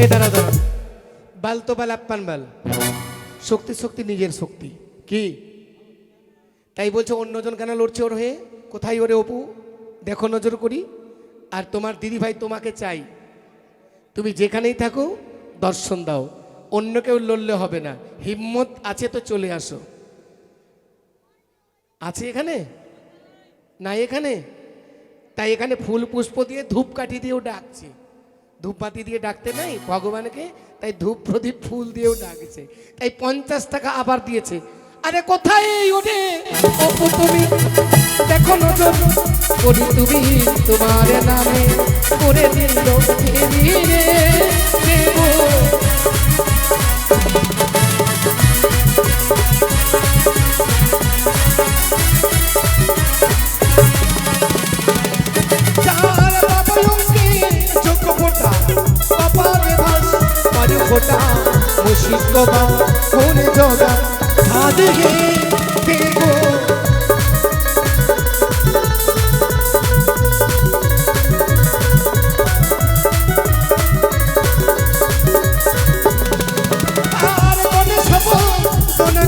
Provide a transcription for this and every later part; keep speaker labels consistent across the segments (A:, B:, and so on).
A: এ দাঁড়া দাঁড়া বাল তো বাল, আপ্পান বাল। শক্তি শক্তি নিজের শক্তি। কি? তাই বলছে, অন্যজন কেন লড়ছে ওর হয়ে? কোথায় ওরে অপু? দেখো নজর করি। আর তোমার দিদি ভাই তোমাকে চাই। তুমি যেখানেই থাকো, দর্শন দাও। অন্য কেউ লড়লে হবে না। হিম্মত আছে তো চলে আসো। আছে এখানে? না এখানে? তাই এখানে ফুল পুষ্প দিয়ে ধূপকাঠি দিয়েও ডাকছে। ধূপবাতি দিয়ে ডাকতে নাই, ভগবানকে? তাই ধূপ প্রদীপ ফুল দিয়েও ডাকছে। তাই পঞ্চাশ টাকা আবার দিয়েছে। আরে কোথায় তুমি দেখো তোমার নামে করে দিল ফিরিয়ে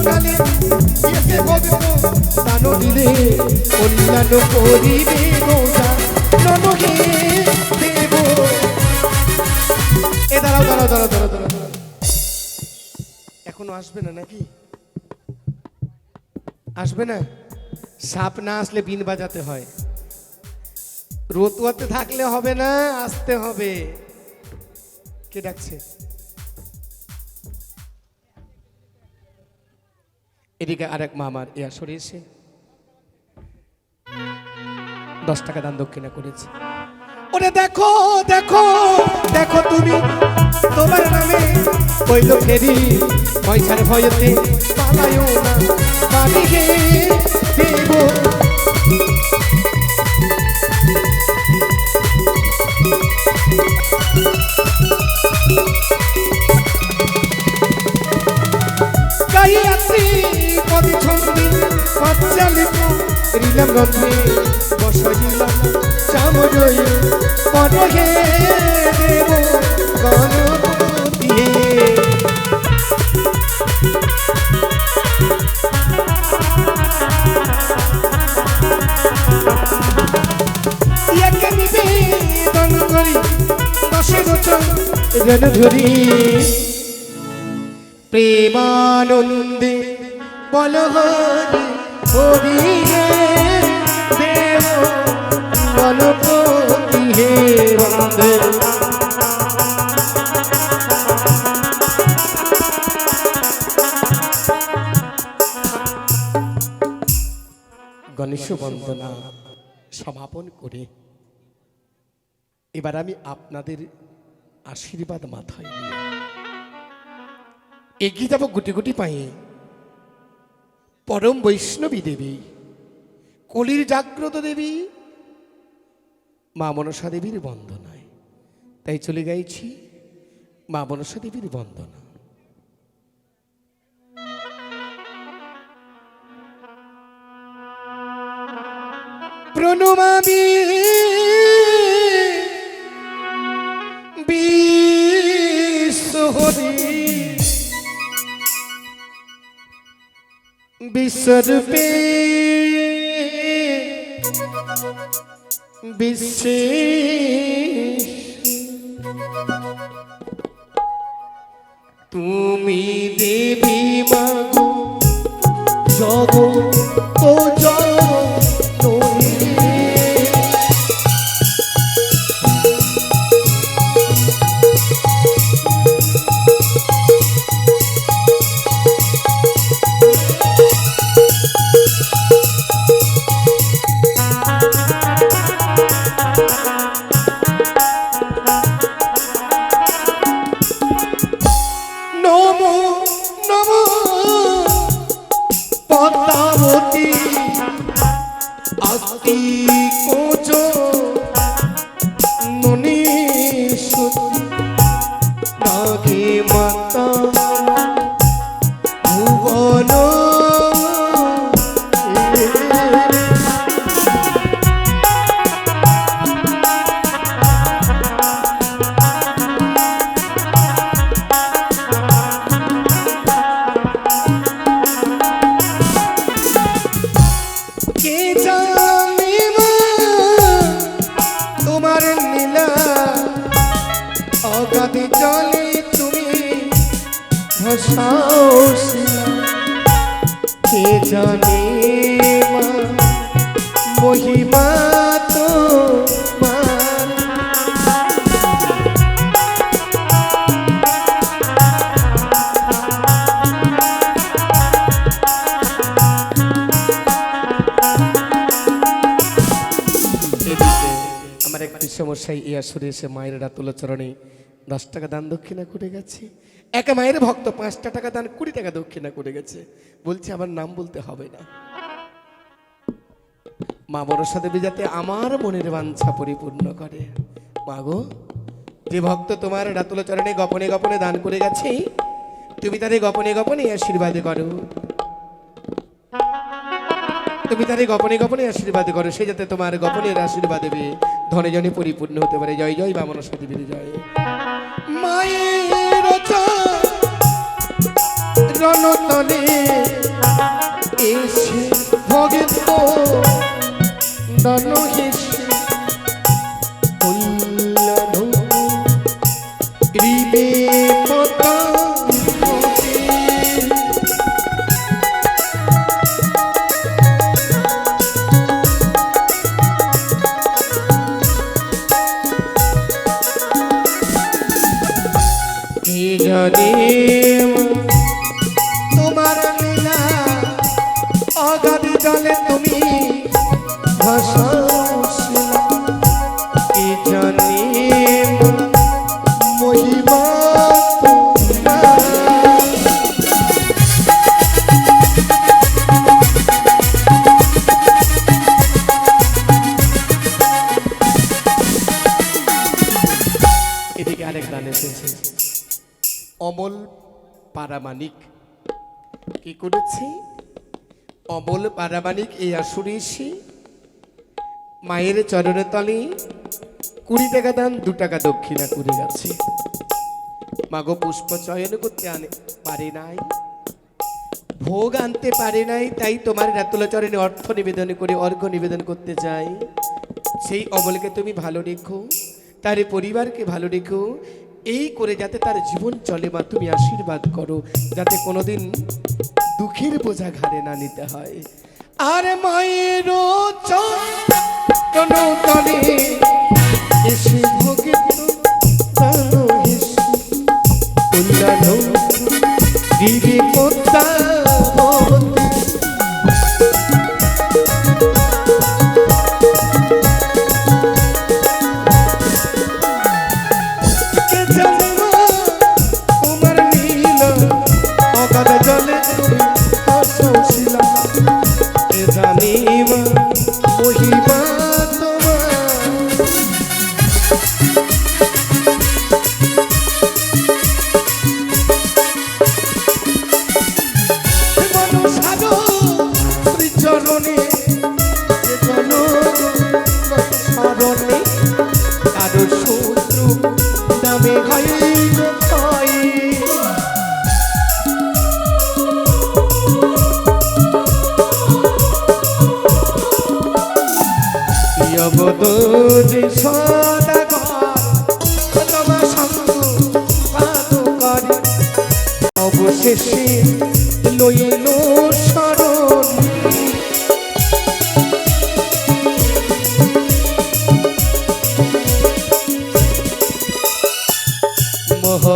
A: কালে এসে ভক্ত দানো দিলে অন্যান্য করিবে গোজা ননহে দেব। এ দাঁড়াও দাঁড়াও দাঁড়াও দাঁড়াও। এখনও আসবে না নাকি? আসবে না? সাপ না আসলে বিন বাজাতে হয়। রতুয়াতে থাকলে হবে না, আসতে হবে। কে ডাকছে? এদিকে আরেক মামার ইয়া সরিয়েছে দশ টাকা দান দক্ষিণা করেছে। ওরে দেখো দেখো দেখো তুমি, তোমার ওই লোকেরই পয়সার ভয়তে পালায়ও না। বাড়ি দেব। গাই আছি ছন্দি পাঁচালিত রিলাম রন্ধে বসাইলাম। চামরই পরহে প্রেমানন্দে বল গণেশ বন্দনা সমাপন করে। এবার আমি আপনাদের আশীর্বাদ মাথায় নিয়ে। এগিয়ে যাব গুটি গুটি পায়ে পরম বৈষ্ণবী দেবী, কলির জাগ্রত দেবী, মা মনসা দেবীর বন্দনায়। তাই চলে গাইছি মা মনসা দেবীর বন্দনা। প্রণমামি বিশ্বরূপে বিশেষ। তুমি দেবী মাটি ভাসাও কে জানে মা? মহিমা তো আমার একটি সমস্যায় এসে মায়ের রাতুল চরণে দশ টাকা দান দক্ষিণা করে গেছে। এক মায়ের ভক্ত পাঁচটা টাকা দান, কুড়ি টাকা দক্ষিণা করে গেছে। বলছে, আমার নাম বলতে হবে না। মা বরসা দেবী যাতে আমার মনের বাঞ্ছা পরিপূর্ণ করে। মাগো যে ভক্ত তোমার রাতুল চরণে গোপনে গোপনে দান করে গেছে, তুমি তাদের গোপনে গোপনে আশীর্বাদ করো। তুমি তাদের গোপনে গোপনে আশীর্বাদ করো, সে যাতে তোমার গোপনের আশীর্বাদ দেবে। ধনে জনে পরিপূর্ণ হতে পারে। জয় জয় বামন সতীবীর জয় মায়ের রণতলে এসে ভগত দন এদিকে আরেক গান এসেছে অমল পারামানিক কি করেছে? অমল পারামানিক এই আসরে এসে মায়ের চরণে তলে কুড়ি টাকা দান, দু টাকা দক্ষিণা করে গেছে। মাগো পুষ্প চয়ন করতে আনে, পারে নাই। ভোগ আনতে পারে নাই, তাই তোমার রাতুলা চরণে অর্থ নিবেদন করে, অর্ঘ্য নিবেদন করতে চাই সেই অবলকে তুমি ভালো রেখো, তার পরিবারকে ভালো রেখো, এই করে যাতে তার জীবন চলে মা, তুমি আশীর্বাদ করো, যাতে কোনোদিন দুঃখের বোঝা ঘাড়ে না নিতে হয়। আর মায়ের তলে এসে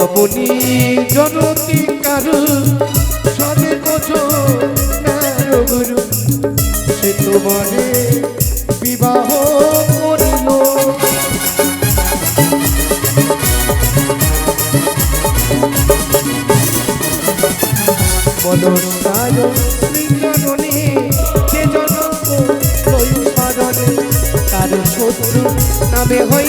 A: মহামণি জনতি কারু সদে কোচ গুরু। সে তোমারে বিবাহ করিল মনসায় শ্রীচরণে যে জনক লই শরণে তার শত্রু নামে হই